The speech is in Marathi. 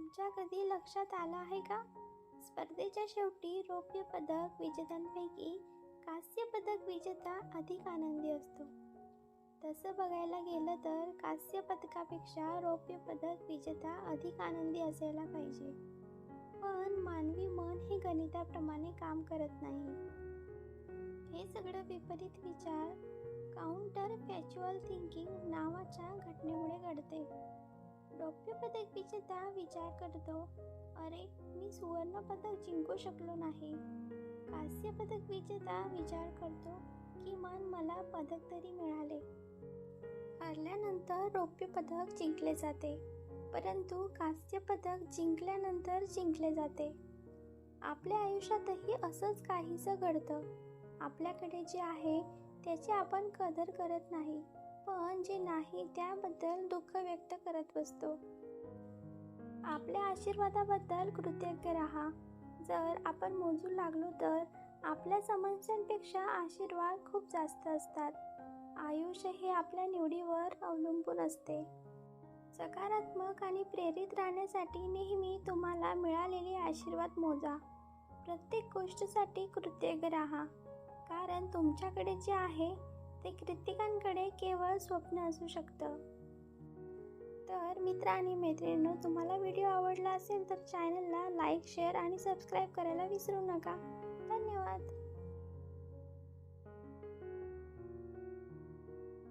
तुमच्या कधी लक्षात आलं आहे का? स्पर्धेच्या शेवटी रौप्य पदक विजेत्यांपैकी कांस्य पदक विजेता अधिक आनंदी असतो. तसं बघायला गेलं तर कांस्य पदकापेक्षा रौप्य पदक विजेता अधिक आनंदी असायला पाहिजे. पण मानवी मन हे गणिताप्रमाणे काम करत नाही. हे सगळं विपरीत विचार काउंटर फॅच्युअल थिंकिंग नावाच्या घटनेमुळे घडते. रौप्य पदक विजेता विचार करतो अरे मी सुवर्ण पदक जिंकू शकलो नाही. कांस्य पदक विजेता विचार करतो किमान मला पदक तरी मिळाले. हरल्यानंतर रौप्य पदक जिंकले जाते परंतु कांस्य पदक जिंकल्यानंतर जिंकले जाते. आपल्या आयुष्यातही असंच काहीसं घडतं. आपल्याकडे जे आहे त्याची आपण कदर करत नाही. पण जे नाही त्याबद्दल दुःख व्यक्त करत बसतो. आपल्या आशीर्वादाबद्दल कृतज्ञ राहा. जर आपण मोजू लागलो तर आपल्या समस्यांपेक्षा आशीर्वाद खूप जास्त असतात. आयुष्य हे आपल्या निवडीवर अवलंबून असते. सकारात्मक आणि प्रेरित राहण्यासाठी नेहमी तुम्हाला मिळालेले आशीर्वाद मोजा. प्रत्येक गोष्टीसाठी कृतज्ञ राहा. कारण तुमच्याकडे जे आहे ते कृतिकांकडे केवळ स्वप्न असू शकतं. तर मित्र आणि मैत्रिणींनो तुम्हाला व्हिडिओ आवडला असेल तर चॅनलला लाईक शेअर आणि सबस्क्राईब करायला विसरू नका. धन्यवाद.